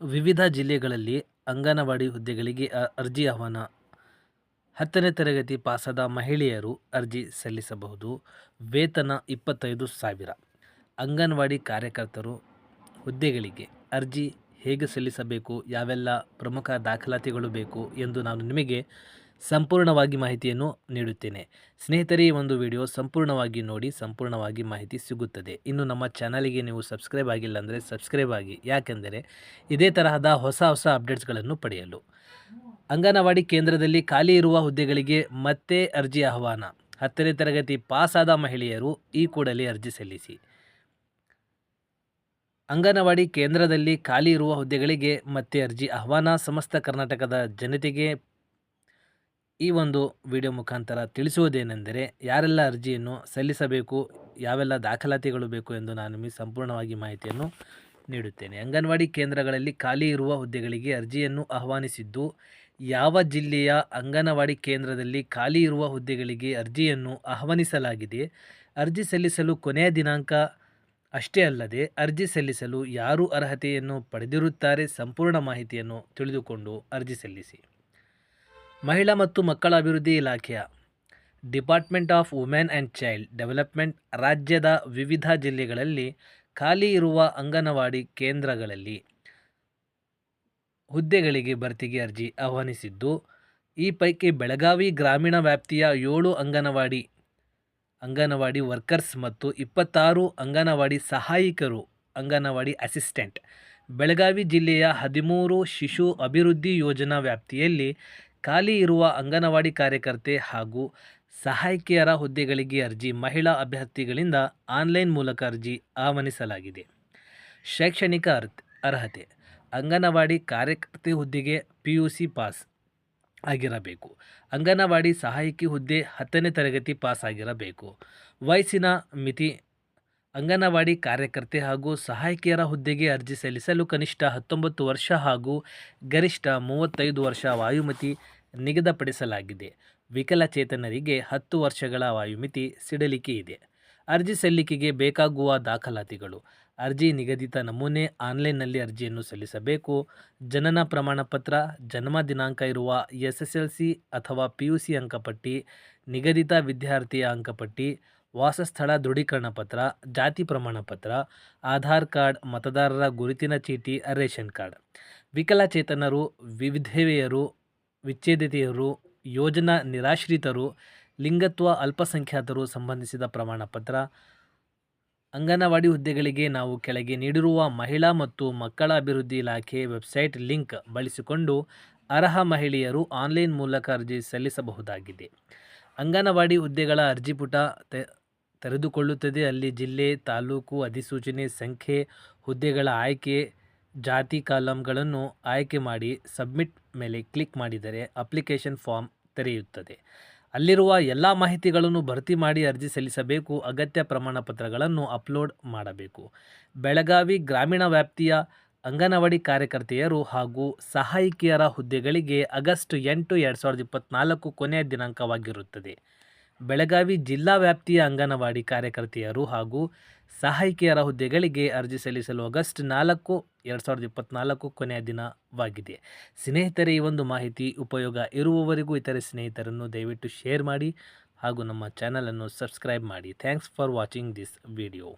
ವಿವಿಧ ಜಿಲ್ಲೆಗಳಲ್ಲಿ ಅಂಗನವಾಡಿ ಹುದ್ದೆಗಳಿಗೆ ಅರ್ಜಿ ಆಹ್ವಾನ. ಹತ್ತನೇ ತರಗತಿ ಪಾಸಾದ ಮಹಿಳೆಯರು ಅರ್ಜಿ ಸಲ್ಲಿಸಬಹುದು. ವೇತನ ಇಪ್ಪತ್ತೈದು ಸಾವಿರ. ಅಂಗನವಾಡಿ ಕಾರ್ಯಕರ್ತರು ಹುದ್ದೆಗಳಿಗೆ ಅರ್ಜಿ ಹೇಗೆ ಸಲ್ಲಿಸಬೇಕು? ಯಾವೆಲ್ಲ ಪ್ರಮುಖ ದಾಖಲಾತಿಗಳು ಬೇಕು ಎಂದು ನಾನು ನಿಮಗೆ ಸಂಪೂರ್ಣವಾಗಿ ಮಾಹಿತಿಯನ್ನು ನೀಡುತ್ತೇನೆ. ಸ್ನೇಹಿತರೆ, ಈ ಒಂದು ವಿಡಿಯೋ ಸಂಪೂರ್ಣವಾಗಿ ನೋಡಿ, ಸಂಪೂರ್ಣವಾಗಿ ಮಾಹಿತಿ ಸಿಗುತ್ತದೆ. ಇನ್ನು ನಮ್ಮ ಚಾನಲಿಗೆ ನೀವು ಸಬ್ಸ್ಕ್ರೈಬ್ ಆಗಿಲ್ಲ ಅಂದರೆ ಸಬ್ಸ್ಕ್ರೈಬ್ ಆಗಿ. ಯಾಕೆಂದರೆ ಇದೇ ತರಹದ ಹೊಸ ಹೊಸ ಅಪ್ಡೇಟ್ಸ್ಗಳನ್ನು ಪಡೆಯಲು. ಅಂಗನವಾಡಿ ಕೇಂದ್ರದಲ್ಲಿ ಖಾಲಿ ಇರುವ ಹುದ್ದೆಗಳಿಗೆ ಮತ್ತೆ ಅರ್ಜಿ ಆಹ್ವಾನ. ಹತ್ತನೇ ತರಗತಿ ಪಾಸಾದ ಮಹಿಳೆಯರು ಈ ಕೂಡಲೇ ಅರ್ಜಿ ಸಲ್ಲಿಸಿ. ಅಂಗನವಾಡಿ ಕೇಂದ್ರದಲ್ಲಿ ಖಾಲಿ ಇರುವ ಹುದ್ದೆಗಳಿಗೆ ಮತ್ತೆ ಅರ್ಜಿ ಆಹ್ವಾನ. ಸಮಸ್ತ ಕರ್ನಾಟಕದ ಜನತೆಗೆ ಈ ಒಂದು ವಿಡಿಯೋ ಮುಖಾಂತರ ತಿಳಿಸುವುದೇನೆಂದರೆ ಯಾರೆಲ್ಲ ಅರ್ಜಿಯನ್ನು ಸಲ್ಲಿಸಬೇಕು, ಯಾವೆಲ್ಲ ದಾಖಲಾತಿಗಳು ಬೇಕು ಎಂದು ನಾನು ನಿಮಗೆ ಸಂಪೂರ್ಣವಾಗಿ ಮಾಹಿತಿಯನ್ನು ನೀಡುತ್ತೇನೆ. ಅಂಗನವಾಡಿ ಕೇಂದ್ರಗಳಲ್ಲಿ ಖಾಲಿ ಇರುವ ಹುದ್ದೆಗಳಿಗೆ ಅರ್ಜಿಯನ್ನು ಆಹ್ವಾನಿಸಿದ್ದು, ಯಾವ ಜಿಲ್ಲೆಯ ಅಂಗನವಾಡಿ ಕೇಂದ್ರದಲ್ಲಿ ಖಾಲಿ ಇರುವ ಹುದ್ದೆಗಳಿಗೆ ಅರ್ಜಿಯನ್ನು ಆಹ್ವಾನಿಸಲಾಗಿದೆ, ಅರ್ಜಿ ಸಲ್ಲಿಸಲು ಕೊನೆಯ ದಿನಾಂಕ ಅಷ್ಟೇ ಅಲ್ಲದೆ ಅರ್ಜಿ ಸಲ್ಲಿಸಲು ಯಾರು ಅರ್ಹತೆಯನ್ನು ಪಡೆದಿರುತ್ತಾರೆ, ಸಂಪೂರ್ಣ ಮಾಹಿತಿಯನ್ನು ತಿಳಿದುಕೊಂಡು ಅರ್ಜಿ ಸಲ್ಲಿಸಿ. ಮಹಿಳಾ ಮತ್ತು ಮಕ್ಕಳ ಅಭಿವೃದ್ಧಿ ಇಲಾಖೆಯ department of women and child development ರಾಜ್ಯದ ವಿವಿಧ ಜಿಲ್ಲೆಗಳಲ್ಲಿ ಖಾಲಿ ಇರುವ ಅಂಗನವಾಡಿ ಕೇಂದ್ರಗಳಲ್ಲಿ ಹುದ್ದೆಗಳಿಗೆ ಭರ್ತಿಗೆ ಅರ್ಜಿ ಆಹ್ವಾನಿಸಿದ್ದು, ಈ ಪೈಕಿ ಬೆಳಗಾವಿ ಗ್ರಾಮೀಣ ವ್ಯಾಪ್ತಿಯ ಏಳು ಅಂಗನವಾಡಿ ಅಂಗನವಾಡಿ ವರ್ಕರ್ಸ್ ಮತ್ತು ಇಪ್ಪತ್ತಾರು ಅಂಗನವಾಡಿ ಸಹಾಯಕರು, ಅಂಗನವಾಡಿ ಅಸಿಸ್ಟೆಂಟ್. ಬೆಳಗಾವಿ ಜಿಲ್ಲೆಯ ಹದಿಮೂರು ಶಿಶು ಅಭಿವೃದ್ಧಿ ಯೋಜನಾ ವ್ಯಾಪ್ತಿಯಲ್ಲಿ ಖಾಲಿ ಇರುವ ಅಂಗನವಾಡಿ ಕಾರ್ಯಕರ್ತೆ ಹಾಗೂ ಸಹಾಯಕಿಯರ ಹುದ್ದೆಗಳಿಗೆ ಅರ್ಜಿ ಮಹಿಳಾ ಅಭ್ಯರ್ಥಿಗಳಿಂದ ಆನ್ಲೈನ್ ಮೂಲಕ ಅರ್ಜಿ ಆಹ್ವಾನಿಸಲಾಗಿದೆ. ಶೈಕ್ಷಣಿಕ ಅರ್ಹತೆ, ಅಂಗನವಾಡಿ ಕಾರ್ಯಕರ್ತೆ ಹುದ್ದೆಗೆ ಪಿ ಯು ಸಿ ಪಾಸ್ ಆಗಿರಬೇಕು. ಅಂಗನವಾಡಿ ಸಹಾಯಕಿ ಹುದ್ದೆ ಹತ್ತನೇ ತರಗತಿ ಪಾಸ್ ಆಗಿರಬೇಕು. ವಯಸ್ಸಿನ ಮಿತಿ ಅಂಗನವಾಡಿ ಕಾರ್ಯಕರ್ತೆ ಹಾಗೂ ಸಹಾಯಕಿಯರ ಹುದ್ದೆಗೆ ಅರ್ಜಿ ಸಲ್ಲಿಸಲು ಕನಿಷ್ಠ ಹತ್ತೊಂಬತ್ತು ವರ್ಷ ಹಾಗೂ ಗರಿಷ್ಠ ಮೂವತ್ತೈದು ವರ್ಷ ವಾಯುಮತಿ ನಿಗದಿಪಡಿಸಲಾಗಿದೆ. ವಿಕಲಚೇತನರಿಗೆ ಹತ್ತು ವರ್ಷಗಳ ವಾಯುಮಿತಿ ಸಿಡಲಿಕೆ ಇದೆ. ಅರ್ಜಿ ಸಲ್ಲಿಕೆಗೆ ಬೇಕಾಗುವ ದಾಖಲಾತಿಗಳು. ಅರ್ಜಿ ನಿಗದಿತ ನಮೂನೆ ಆನ್ಲೈನ್ನಲ್ಲಿ ಅರ್ಜಿಯನ್ನು ಸಲ್ಲಿಸಬೇಕು. ಜನನ ಪ್ರಮಾಣ ಪತ್ರ ಜನ್ಮ ದಿನಾಂಕ ಇರುವ ಎಸ್ ಎಸ್ ಎಲ್ ಸಿ ಅಥವಾ ಪಿ ಯು ಸಿ ಅಂಕಪಟ್ಟಿ, ನಿಗದಿತ ವಿದ್ಯಾರ್ಥಿಯ ಅಂಕಪಟ್ಟಿ ವಾಸಸ್ಥಳ ದೃಢೀಕರಣ ಪತ್ರ, ಜಾತಿ ಪ್ರಮಾಣ ಪತ್ರ, ಆಧಾರ್ ಕಾರ್ಡ್, ಮತದಾರರ ಗುರುತಿನ ಚೀಟಿ, ರೇಷನ್ ಕಾರ್ಡ್. ವಿಕಲಚೇತನರು, ವಿವಿಧವೆಯರು, ವಿಚ್ಛೇದಿತೆಯರು, ಯೋಜನಾ ನಿರಾಶ್ರಿತರು, ಲಿಂಗತ್ವ ಅಲ್ಪಸಂಖ್ಯಾತರು ಸಂಬಂಧಿಸಿದ ಪ್ರಮಾಣ ಪತ್ರ. ಅಂಗನವಾಡಿ ಹುದ್ದೆಗಳಿಗೆ ನಾವು ಕೆಳಗೆ ನೀಡಿರುವ ಮಹಿಳಾ ಮತ್ತು ಮಕ್ಕಳ ಅಭಿವೃದ್ಧಿ ಇಲಾಖೆ ವೆಬ್ಸೈಟ್ ಲಿಂಕ್ ಬಳಸಿಕೊಂಡು ಅರ್ಹ ಮಹಿಳೆಯರು ಆನ್ಲೈನ್ ಮೂಲಕ ಅರ್ಜಿ ಸಲ್ಲಿಸಬಹುದಾಗಿದೆ. ಅಂಗನವಾಡಿ ಹುದ್ದೆಗಳ ಅರ್ಜಿ ಪುಟ ತೆರೆದುಕೊಳ್ಳುತ್ತದೆ. ಅಲ್ಲಿ ಜಿಲ್ಲೆ, ತಾಲೂಕು, ಅಧಿಸೂಚನೆ ಸಂಖ್ಯೆ, ಹುದ್ದೆಗಳ ಆಯ್ಕೆ, ಜಾತಿ ಕಾಲಮ್ಗಳನ್ನು ಆಯ್ಕೆ ಮಾಡಿ ಸಬ್ಮಿಟ್ ಮೇಲೆ ಕ್ಲಿಕ್ ಮಾಡಿದರೆ ಅಪ್ಲಿಕೇಶನ್ ಫಾರ್ಮ್ ತೆರೆಯುತ್ತದೆ. ಅಲ್ಲಿರುವ ಎಲ್ಲ ಮಾಹಿತಿಗಳನ್ನು ಭರ್ತಿ ಮಾಡಿ ಅರ್ಜಿ ಸಲ್ಲಿಸಬೇಕು. ಅಗತ್ಯ ಪ್ರಮಾಣ ಪತ್ರಗಳನ್ನು ಅಪ್ಲೋಡ್ ಮಾಡಬೇಕು. ಬೆಳಗಾವಿ ಗ್ರಾಮೀಣ ವ್ಯಾಪ್ತಿಯ ಅಂಗನವಾಡಿ ಕಾರ್ಯಕರ್ತೆಯರು ಹಾಗೂ ಸಹಾಯಕಿಯರ ಹುದ್ದೆಗಳಿಗೆ ಆಗಸ್ಟ್ ಎಂಟು, ಎರಡು ಸಾವಿರದ ಇಪ್ಪತ್ತ್ನಾಲ್ಕು ಕೊನೆಯ ದಿನಾಂಕವಾಗಿರುತ್ತದೆ. ಬೆಳಗಾವಿ ಜಿಲ್ಲಾ ವ್ಯಾಪ್ತಿಯ ಅಂಗನವಾಡಿ ಕಾರ್ಯಕರ್ತೆಯರು ಹಾಗೂ ಸಹಾಯಕಿಯರ ಹುದ್ದೆಗಳಿಗೆ ಅರ್ಜಿ ಸಲ್ಲಿಸಲು ಆಗಸ್ಟ್ ನಾಲ್ಕು, ಎರಡು ಸಾವಿರದ ಇಪ್ಪತ್ತ್ನಾಲ್ಕು ಕೊನೆಯ ದಿನವಾಗಿದೆ. ಸ್ನೇಹಿತರೆ, ಈ ಒಂದು ಮಾಹಿತಿ ಉಪಯೋಗ ಇರುವವರೆಗೂ, ಇತರೆ ಸ್ನೇಹಿತರನ್ನು ದಯವಿಟ್ಟು ಶೇರ್ ಮಾಡಿ ಹಾಗೂ ನಮ್ಮ ಚಾನಲನ್ನು ಸಬ್ಸ್ಕ್ರೈಬ್ ಮಾಡಿ. Thanks for watching this video.